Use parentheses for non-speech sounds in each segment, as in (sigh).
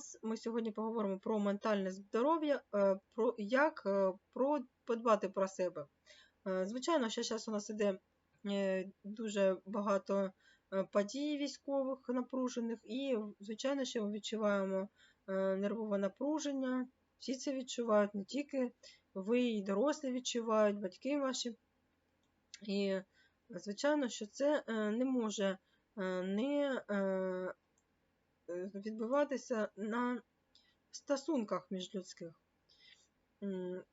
Нас ми сьогодні поговоримо про ментальне здоров'я, е, про як е, про подбати про себе. Е, Звичайно, що зараз у нас іде дуже багато подій військових напружених, і, звичайно, що ми відчуваємо нервове напруження. Всі це відчувають, не тільки ви, і дорослі відчувають, батьки ваші. І, звичайно, що це не може не відбуватися на стосунках міжлюдських. людських.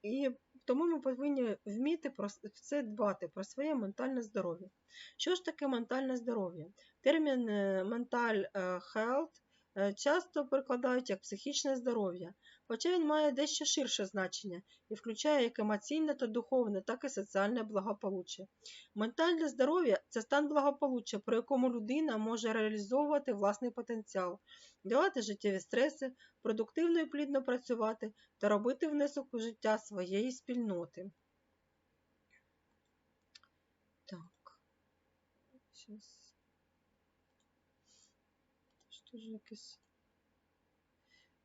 І тому ми повинні вміти про це дбати, про своє ментальне здоров'я. Що ж таке ментальне здоров'я? Термін е, mental е, health е, часто перекладають як психічне здоров'я, хоча він має дещо ширше значення і включає як емоційне та духовне, так і соціальне благополуччя. Ментальне здоров'я це стан благополуччя, при якому людина може реалізовувати власний потенціал, долати життєві стреси, продуктивно і плідно працювати та робити внесок у життя своєї спільноти. Так. Щас. Що ж якесь.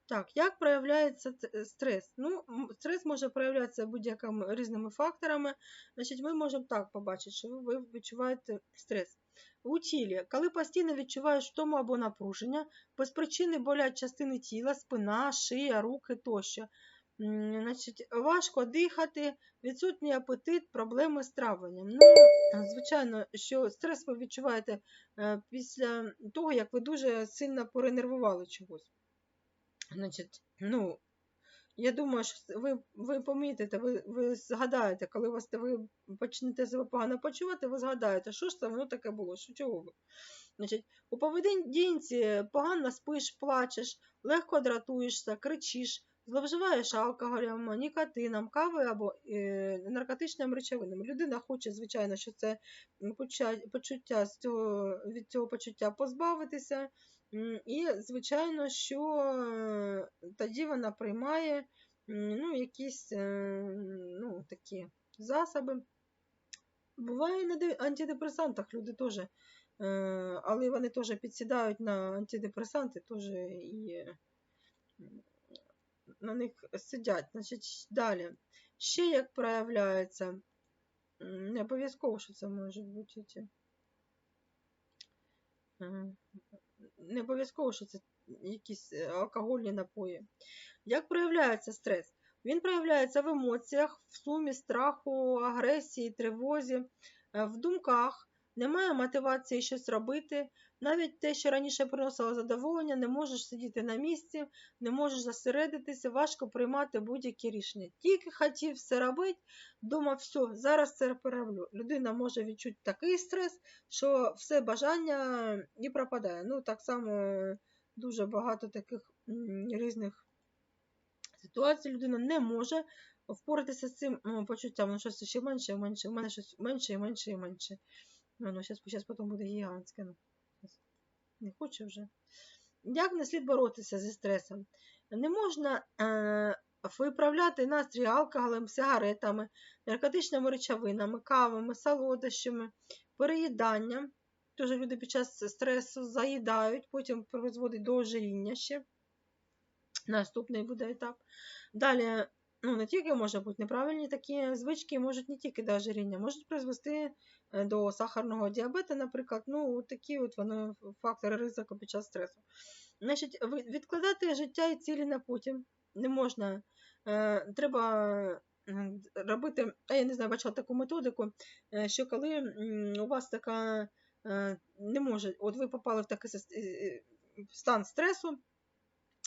Так, як проявляється е, стрес? Ну, стрес може проявлятися будь-якими різними факторами. Значить, ми можемо так побачити, що ви- відчуваєте стрес. У тілі, коли постійно відчуваєш втому або напруження, без причини болять частини тіла, спина, шия, руки тощо. Значить, важко дихати, відсутній апетит, проблеми з травленням. Ну, звичайно, що стрес ви відчуваєте е, після того, як ви дуже сильно перенервували чогось. Значить, ну, я думаю, що ви, ви помітите, ви, ви згадаєте, коли вас ви почнете себе погано почувати, ви згадаєте, що ж це воно таке було, що чого ви. Значить, у поведінці погано спиш, плачеш, легко дратуєшся, кричиш, зловживаєш алкоголем, нікотином, кавою або е, наркотичними речовинами. Людина хоче, звичайно, що це поча- почуття з цього, від цього почуття позбавитися. І, звичайно, що е, тоді вона приймає ну, якісь е, ну, такі засоби. Буває на антидепресантах люди теж, е, але вони теж підсідають на антидепресанти, теж і на них сидять. Значить, далі. Ще як проявляється, не обов'язково, що це може бути. Не обов'язково, що це якісь е, алкогольні напої. Як проявляється стрес? Він проявляється в емоціях, в сумі страху, агресії, тривозі, е, в думках, немає мотивації щось робити. Навіть те, що раніше приносило задоволення, не можеш сидіти на місці, не можеш зосередитися, важко приймати будь-які рішення. Тільки хотів все робити, думав, все, зараз це перероблю. Людина може відчути такий стрес, що все бажання і пропадає. Ну, так само е, дуже багато таких різних ситуацій людина не може впоратися з цим почуттям. Воно щось ще менше менше, менше і менше і менше. Ну, зараз, зараз потім буде гігантське. Не хочу вже. Як не слід боротися зі стресом? Не можна е, виправляти настрій алкоголем, сигаретами, наркотичними речовинами, кавами, солодощами, переїданням. Тож люди під час стресу заїдають, потім призводить до ожиріння ще. Наступний буде етап. Далі, ну, не тільки може бути неправильні такі звички, можуть не тільки до ожиріння, можуть призвести е, до сахарного діабету, наприклад. Ну, такі от вони фактори ризику під час стресу. Значить, відкладати життя і цілі на потім не можна. Е, треба робити, а я не знаю, бачила таку методику, е, що коли у вас така не може, от ви попали в такий стан стресу,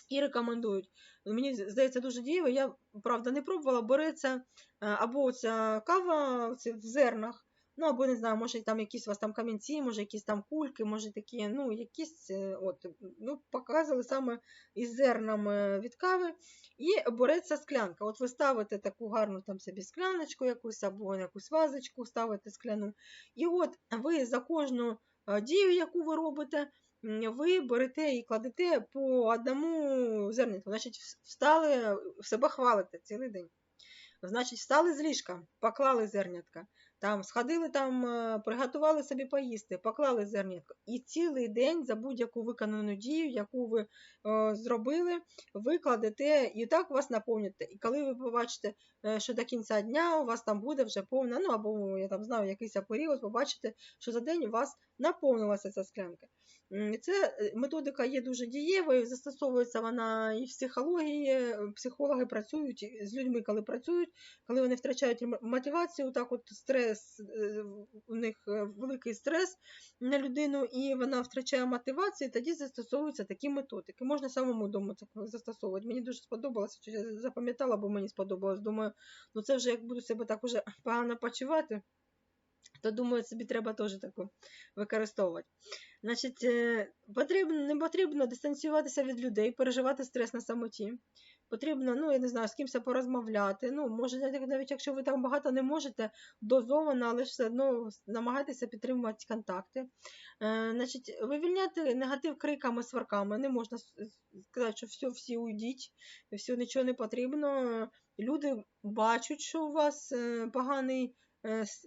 і рекомендують. Мені здається, дуже дієво. Я, правда, не пробувала. Береться е, або ця кава в зернах, ну або не знаю, може там якісь у вас там камінці, може якісь там кульки, може такі, ну, якісь, е, от, ну, показували саме із зернами від кави. І береться склянка. От ви ставите таку гарну там собі скляночку якусь, або якусь вазочку ставите скляну. І от ви за кожну е, дію, яку ви робите, ви берете і кладете по одному зернятку. Значить, встали, себе хвалите цілий день. Значить, встали з ліжка, поклали зернятка. Там сходили, там, е, приготували собі поїсти, поклали зернятко. І цілий день за будь-яку виконану дію, яку ви е, зробили, ви кладете і так вас наповните. І коли ви побачите, е, що до кінця дня у вас там буде вже повна, ну або я там знаю якийсь період, побачите, що за день у вас наповнилася ця склянка. Це е, методика є дуже дієвою, застосовується вона і в психології. Психологи працюють з людьми, коли працюють, коли вони втрачають мотивацію, так от стрес, е, у них е, великий стрес на людину, і вона втрачає мотивацію, тоді застосовуються такі методики. Можна самому дому це застосовувати. Мені дуже сподобалося, що я запам'ятала, бо мені сподобалось. Думаю, ну це вже як буду себе так уже погано почувати, то думаю, собі треба теж таку використовувати. Значить, е, потрібно, не потрібно дистанціюватися від людей, переживати стрес на самоті. Потрібно, ну, я не знаю, з кимось порозмовляти. Ну, може, навіть якщо ви так багато не можете, дозовано, але все одно намагайтеся підтримувати контакти. Е, значить, вивільняти негатив криками, сварками. Не можна сказати, що все, всі уйдіть, все, нічого не потрібно. Люди бачать, що у вас е, поганий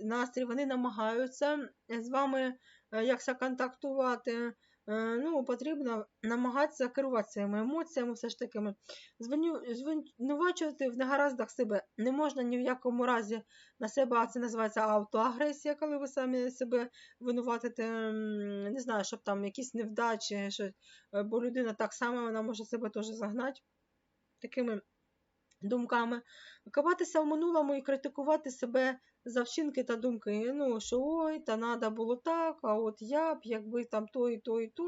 настрій, вони намагаються з вами е, контактувати. Е, Ну, потрібно намагатися керувати своїми емоціями, все ж таки. Звинувачувати в негараздах себе не можна ні в якому разі на себе, а це називається автоагресія, коли ви самі себе винуватите, не знаю, щоб там якісь невдачі, що, е, бо людина так само вона може себе теж загнати такими думками. Копатися в минулому і критикувати себе за вчинки та думки. Ну, що ой, та треба було так, а от я б, якби там то і то, і то.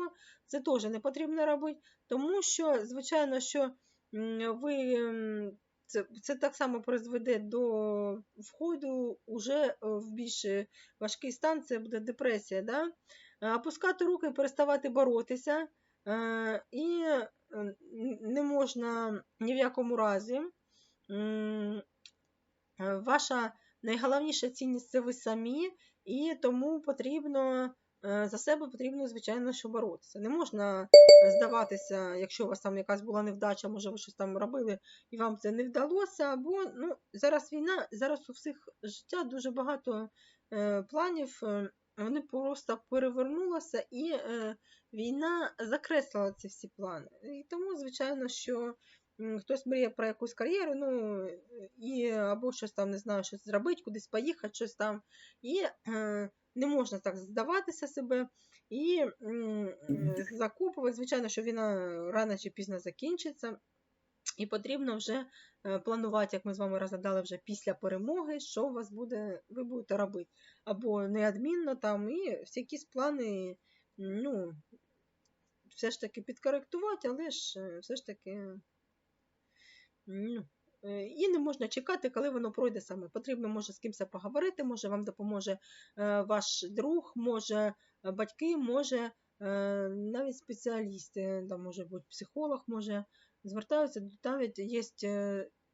Це теж не потрібно робити, тому що, звичайно, що ви. Це, це так само призведе до входу уже в більш е, важкий стан, це буде депресія. Да? Е, Опускати руки, переставати боротися. е, І е, не можна ні в якому разі. Ваша найголовніша цінність це ви самі, і тому потрібно е, за себе потрібно, звичайно, що боротися. Не можна здаватися, якщо у вас там якась була невдача, може ви щось там робили і вам це не вдалося. Або ну, зараз війна, зараз у всіх життя дуже багато е, планів. е, Вони просто перевернулися, і е, війна закреслила ці всі плани. І тому, звичайно, що хтось мріє про якусь кар'єру, ну і або щось там не знаю, щось зробити, кудись поїхати, щось там. І е, не можна так здаватися себе і е, закопувати. Звичайно, що війна рано чи пізно закінчиться. І потрібно вже е, планувати, як ми з вами розглядали вже після перемоги, що у вас буде, ви будете робити. Або неадмінно там, і всі якісь плани, ну, все ж таки підкоректувати, але ж е, все ж таки. Е, і не можна чекати, коли воно пройде саме. Потрібно, може, з кимось поговорити, може вам допоможе е, ваш друг, може батьки, може е, навіть спеціалісти, там, може бути психолог, може звертаються, навіть є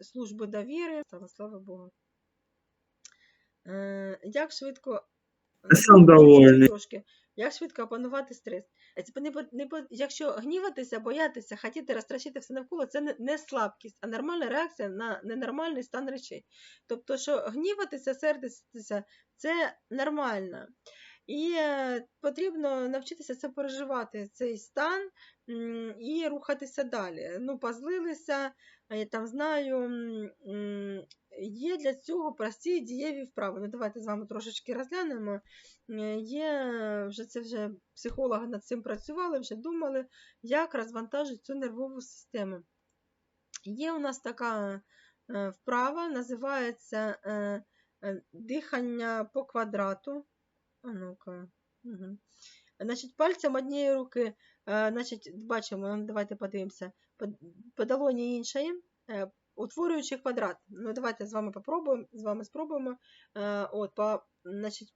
служби довіри, слава, слава Богу. Як швидко Сам довольний. трошки. Як швидко опанувати стрес? Не, якщо гніватися, боятися, хотіти розтрачити все навколо, це не, не слабкість, а нормальна реакція на ненормальний стан речей. Тобто, що гніватися, сердитися це нормально. І е, потрібно навчитися це переживати, цей стан і рухатися далі. Ну, позлилися, я там знаю, є для цього прості дієві вправи. Ну, давайте з вами трошечки розглянемо. Е, Є вже це вже психологи над цим працювали, вже думали, як розвантажити цю нервову систему. Є у нас така е, вправа, називається е, е, дихання по квадрату. А ну-ка. Угу. Значить, пальцем однієї руки, е, значить, бачимо, давайте подивимося, по, долоні іншої, е, утворюючи квадрат. Ну, давайте з вами попробуємо, з вами спробуємо. Е, от, по, значить,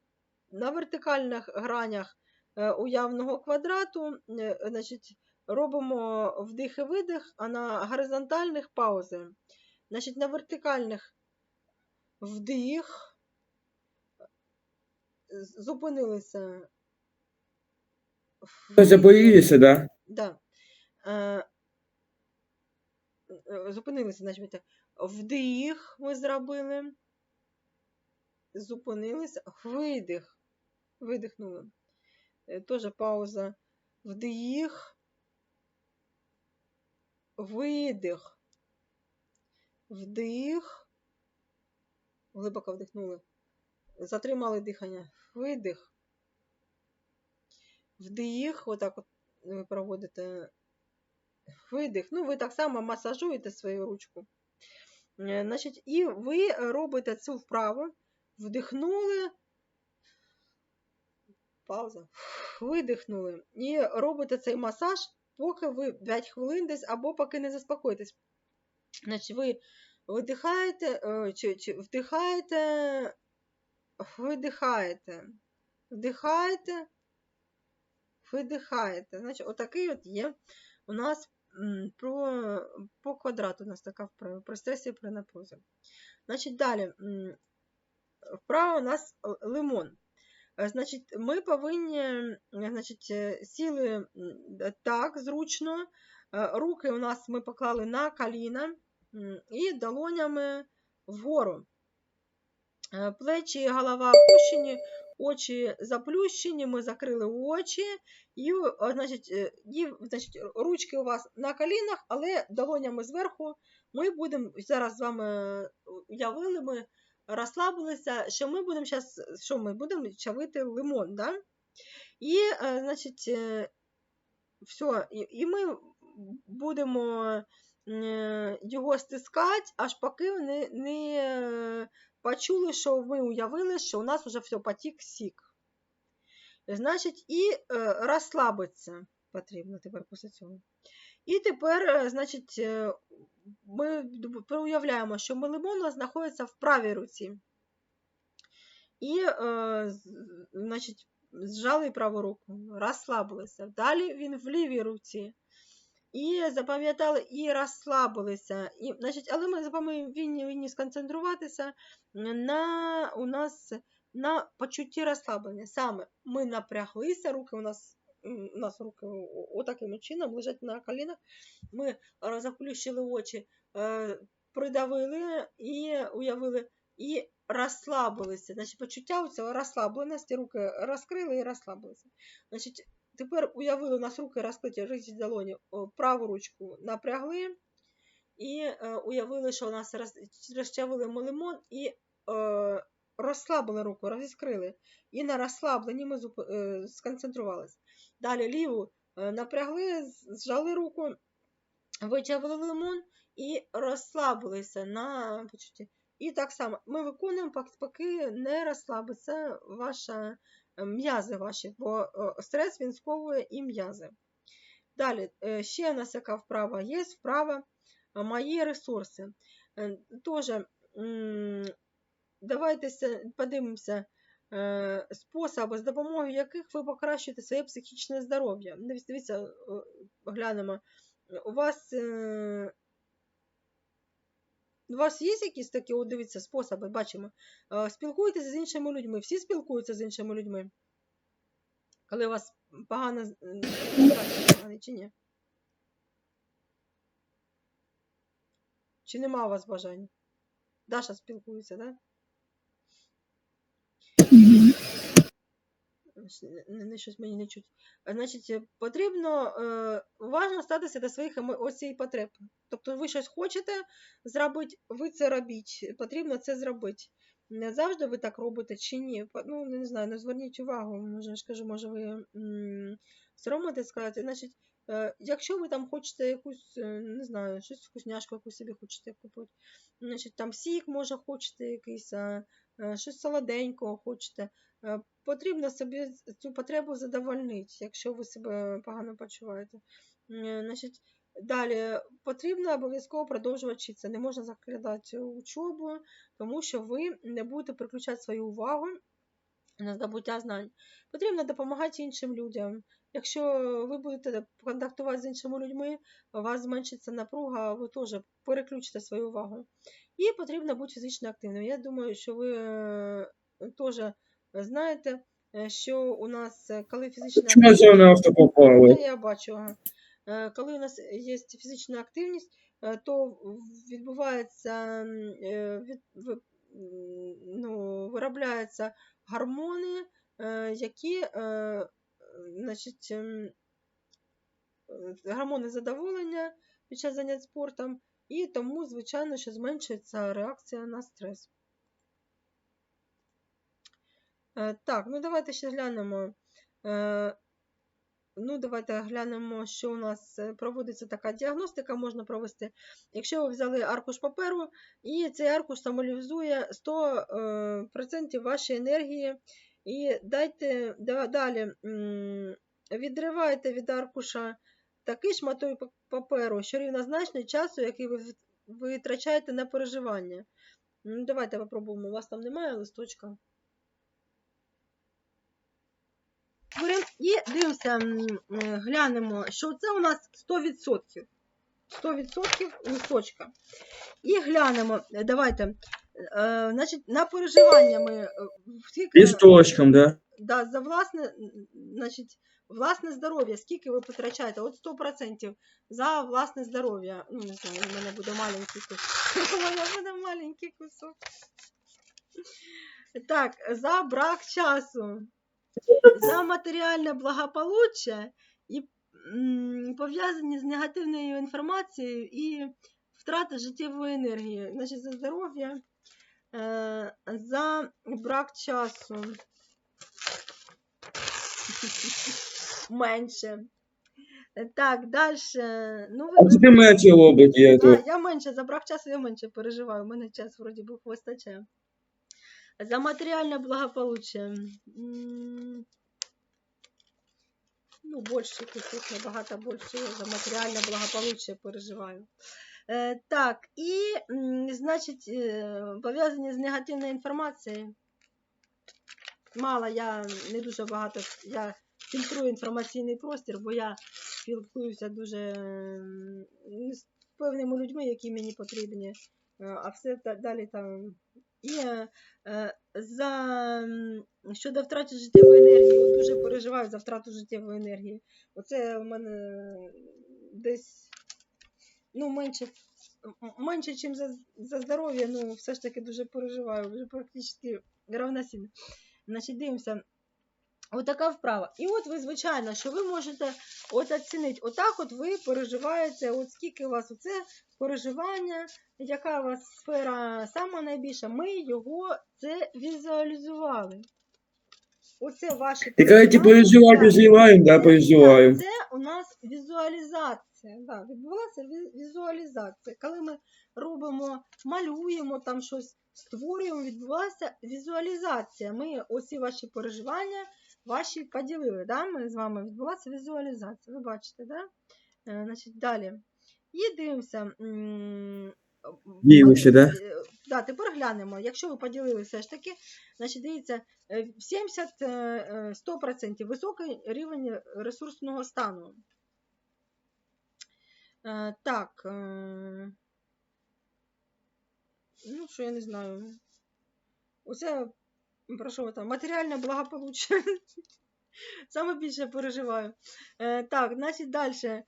на вертикальних гранях е, уявного квадрату, е, значить, робимо вдих і видих, а на горизонтальних паузи. Значить, на вертикальних вдих, зупинилися. Забоїлися, да? Да. Е, е, зупинилися, значить, вдих ми зробили. зупинилися, видих, видихнули. Е, Тоже пауза. Вдих, видих, вдих, глибоко вдихнули. Затримали дихання. Видих. Вдих, отак от ви проводите видих. Ну, ви так само масажуєте свою ручку. Е, Значить, і ви робите цю вправу. Вдихнули. Пауза. Видихнули. І робите цей масаж, поки ви 5 хвилин десь, або поки не заспокоїтесь. Значить, ви видихаєте, е, чи, чи вдихаєте, видихаєте, вдихаєте, видихаєте. Значить, отакий от є у нас про, по квадрату у нас така вправа, при стресі при напрузі. Значить, далі. Вправа у нас лимон. Е, Значить, ми повинні е, значить, е, сіли так зручно. Руки у нас ми поклали на коліна і долонями вгору. Плечі, голова опущені, очі заплющені, ми закрили очі, і, значить, е, і, значить, ручки у вас на колінах, але долонями зверху ми будемо зараз з вами е, уявили, ми розслабилися, що ми будемо зараз, що ми будемо чавити лимон, да? І, е, значить, е, все, і, ми будемо е, його стискати, аж поки не, не е, почули, що ми уявили, що у нас вже все потік сік. Значить, і е, розслабитися потрібно тепер після цього. І тепер, е, значить, е, ми уявляємо, що нас знаходиться в правій руці. І, значить, зжали праву руку, розслабилися. Далі він в лівій руці. І запам'ятали, і розслабилися. І, значить, але ми запам'ятали винні сконцентруватися на у нас на почутті розслаблення. Саме ми напряглися, руки у нас, у нас руки отаким чином лежать на колінах. Ми заплющили очі, е, придавили і уявили, і розслабилися. Значить, почуття у цього розслабленості, руки розкрили і розслабилися. Значить, тепер уявили, у нас руки розкриті, риті долоні, праву ручку напрягли. І е, уявили, що у нас роз, розчавили лимон і е, розслабили руку, розіскрили. І на розслабленні ми е, сконцентрувалися. Далі ліву е, напрягли, зжали руку, вичавили лимон і розслабилися на почутті. І так само ми виконуємо, поки не розслабиться ваша е, м'язи ваші, бо е, стрес він сковує і м'язи. Далі, е, ще у нас яка вправа є, вправа мої ресурси. Тоже давайте подивимося способи, з допомогою яких ви покращуєте своє психічне здоров'я. Дивіться, глянемо. У вас, у вас є якісь такі, от дивіться, способи, бачимо. Е, Спілкуєтеся з іншими людьми. Всі спілкуються з іншими людьми. Коли у вас погано поганий, чи ні? Чи нема у вас бажань? Даша спілкується, так? Да? Не, не щось мені не чуть. Значить, е, потрібно е, уважно ставитися до своїх емоцій потреб. Тобто ви щось хочете зробити, ви це робіть. Потрібно це зробити. Не завжди ви так робите чи ні. Ну, не знаю, не зверніть увагу. Може, я може ви соромитесь сказати. Значить, е, якщо ви там хочете якусь, е, не знаю, щось вкусняшку, яку собі хочете купити, значить, там сік, може, хочете якийсь, е, щось солоденького хочете. Потрібно собі цю потребу задовольнити, якщо ви себе погано почуваєте. Значить, далі потрібно обов'язково продовжувати вчитися. Не можна закидати учобу, тому що ви не будете приключати свою увагу на здобуття знань. Потрібно допомагати іншим людям. Якщо ви будете контактувати з іншими людьми, у вас зменшиться напруга, ви теж переключите свою увагу. І потрібно бути фізично активним. Я думаю, що ви е, теж знаєте, е, що у нас, е, коли фізична Чому зона авто попали? Та я бачу. Е, Коли у нас є фізична активність, то відбувається від, ну, виробляються гормони, які значить, гормони задоволення під час занять спортом, і тому, звичайно, що зменшується реакція на стрес. Е, Так, ну давайте ще глянемо. Е, Ну, давайте глянемо, що у нас е, проводиться така діагностика, можна провести. Якщо ви взяли аркуш паперу, і цей аркуш символізує 100% вашої енергії. І дайте далі відривайте від аркуша такий шматок паперу, що рівнозначний часу, який ви витрачаєте на переживання. Ну, давайте попробуємо. У вас там немає листочка? Беремо і дивимося, е, глянемо, що це у нас 100%. 100% листочка. І глянемо, е, давайте, е, значить, на переживання ми скільки, Листочком, да? да, за власне, значить, власне здоров'я, скільки ви потрачаєте? От 100% за власне здоров'я. Ну, не знаю, у мене буде маленький кусок. (laughs) У мене буде маленький кусок. Так, за брак часу, за матеріальне благополуччя і пов'язані з негативною інформацією і втрата життєвої енергії. Значить, за здоров'я, е, за брак часу. Менше. Так, далі. Ну, ви, А тебе менше робить Да, тут. я менше, за брак часу я менше переживаю. У мене час вроді би вистачає. За матеріальне благополуччя. М, Ну, більше кусок, набагато більше я за матеріальне благополуччя переживаю. Е, так, і, значить, е, пов'язані з негативною інформацією. Мало, я не дуже багато, я фільтрую інформаційний простір, бо я спілкуюся дуже ну, з певними людьми, які мені потрібні, е, а все далі там. І е, е, за щодо втрати життєвої енергії, я дуже переживаю за втрату життєвої енергії. Оце у мене десь ну, менше, менше, ніж за, за здоров'я, ну все ж таки дуже переживаю, вже практично равносильно. Значить, дивимося. Отака вправа. І от ви, звичайно, що ви можете от оцінити. Отак от ви переживаєте, от скільки у вас оце переживання, яка у вас сфера сама найбільша. Ми його це візуалізували. Оце ваші кажете, переживання. переживай, Так. переживаем, да, Це- Це у нас візуалізація. Да, відбулася візуалізація. Коли ми робимо, малюємо там щось, створюємо, відбулася візуалізація. Ми усі ваші переживання ваші поділили. Да? Ми з вами відбулася візуалізація. Ви бачите, да? Е, значить, далі. І дивимося. Дивимося, да? Е, Да, тепер глянемо. Якщо ви поділили все ж таки, значить дивіться, е, 70-100% високий рівень ресурсного стану. Е, Так. е, Ну, що я не знаю. Оце, про що там? Матеріальне благополуччя. (laughs) Саме більше переживаю. Е, Так, значить, далі.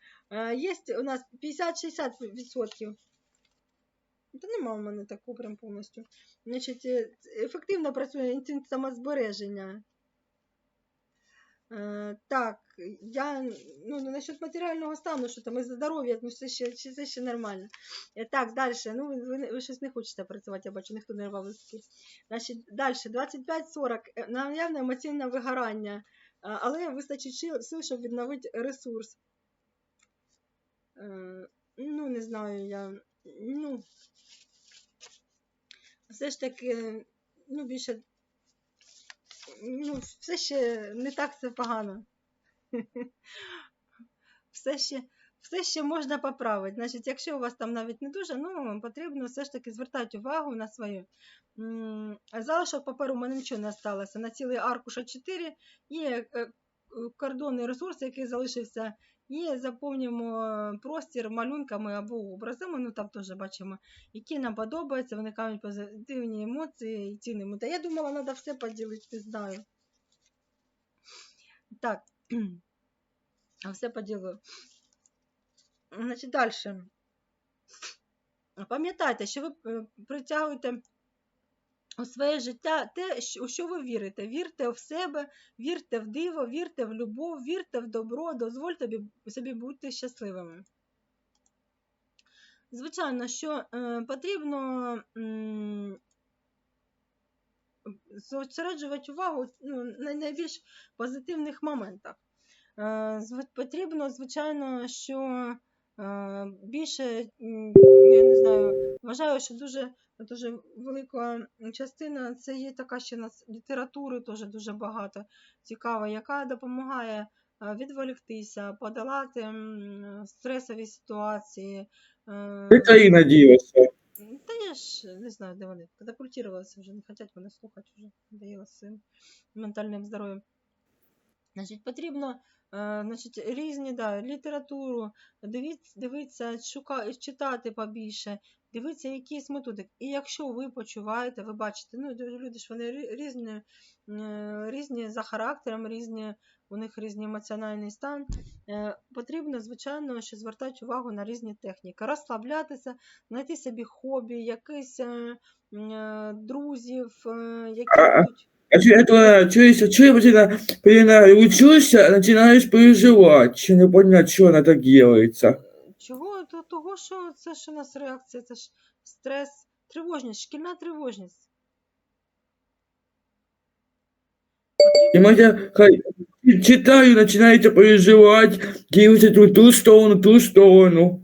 Є у нас 50-60%. Та нема в мене такого прям повністю. Значить, е, ефективно працює інстинкт самозбереження. Е, так, я ну, насчет матеріального стану, що там із здоров'я, ну це ще, це ще нормально. Так, далі. Ну, ви, ви, щось не хочете працювати, я бачу, ніхто не рвав. Значить, далі, 25-40, е, наявне емоційне вигорання, але вистачить сил- сил, щоб відновити ресурс. Е, ну, не знаю, я. Ну, все ж таки, ну, більше, ну, все ще не так це погано. (laughs) Все ще, все ще можна поправити. Значить, якщо у вас там навіть не дуже, ну, вам потрібно все ж таки звертати увагу на своє. М, Залишок паперу у мене нічого не сталося. На цілий аркуш А4 є е, е, кордонний ресурс, який залишився, і заповнюємо простір малюнками або образами, ну там теж бачимо, які нам подобаються, виникають позитивні емоції і цінимо. Та я думала, треба все поділити, не знаю. Так, (clears throat) все поділю. Значить, далі. Пам'ятайте, що ви е, притягуєте у своє життя те, у що ви вірите. Вірте в себе, вірте в диво, вірте в любов, вірте в добро, дозвольте собі бути щасливими. Звичайно, що е, потрібно зосереджувати увагу ну, на найбільш позитивних моментах. Е, Потрібно, звичайно, що більше, я не знаю, вважаю, що дуже, дуже велика частина це є така, що нас літератури теж дуже багато цікава, яка допомагає е, відволіктися, подолати стресові ситуації. е, Де Каріна Та я ж не знаю, де вони. Катапультувалися вже, не хочуть мене слухати вже. З цим ментальним здоров'ям. Значить, потрібно е, значить, різні да, літературу, дивіться, дивитися, шука, читати побільше, дивитися якісь методики. І якщо ви почуваєте, ви бачите, ну люди ж вони рі- різні, е, різні за характером, різні, у них різний емоціональний стан. Е, Потрібно, звичайно, що звертати увагу на різні техніки, розслаблятися, знайти собі хобі, якихось е, е, друзів, е, які будуть. А чи это, чуєш, чуєш, Поліна, Поліна, учишся, починаєш переживати, чи не понять, що вона так делается. Чого? То, того, що це ж у нас реакція, це ж стрес, тривожність, шкільна тривожність. Матя, хай читаю, починаєте переживати, дивишся ту, ту сторону, ту сторону.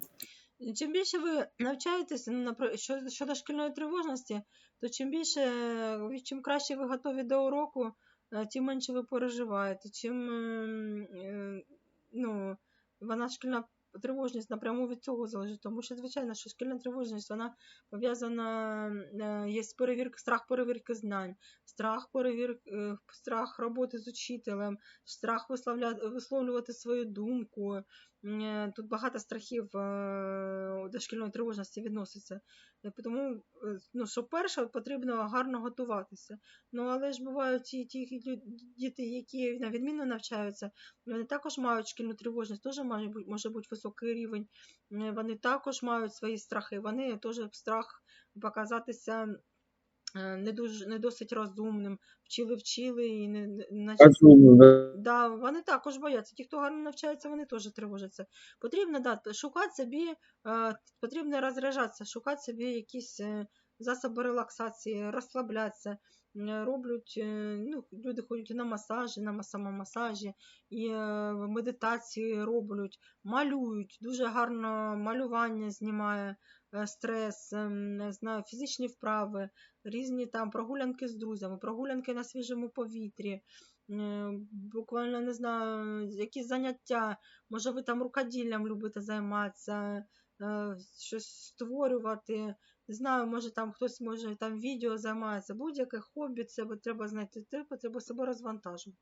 Чим більше ви навчаєтеся ну, щодо шкільної тривожності, то чим більше, е, чим краще ви готові до уроку, е, тим менше ви переживаєте. Чим е, ну, вона шкільна тривожність напряму від цього залежить. Тому що, звичайно, що шкільна тривожність вона пов'язана, е, є перевірка, страх перевірки знань, страх перевірки, страх роботи з учителем, страх висловлювати свою думку. Тут багато страхів е, до шкільної тривожності відноситься. Е, Тому, е, ну, що перше, потрібно гарно готуватися. Ну, але ж бувають ті, ті діти, які на відмінно навчаються, вони також мають шкільну тривожність, теж бути, може бути високий рівень. Вони також мають свої страхи. Вони теж страх показатися не дуже не досить розумним. Вчили, вчили і не, наче да. Да, вони також бояться. Ті, хто гарно навчається, вони теж тривожаться. Потрібно да, шукати собі, е, потрібно розряджатися, шукати собі якісь е, засоби релаксації, розслаблятися. Е, Роблять, е, ну, люди ходять на масажі, на самомасажі, і е, медитації роблять, малюють. Дуже гарно малювання знімає е, стрес, е, не знаю, фізичні вправи, різні там прогулянки з друзями, прогулянки на свіжому повітрі е, буквально не знаю, якісь заняття, може ви там рукоділлям любите займатися, щось створювати. Знаю, може там хтось може там відео займається, будь-яке хобі, це треба знайти, треба, треба себе розвантажувати.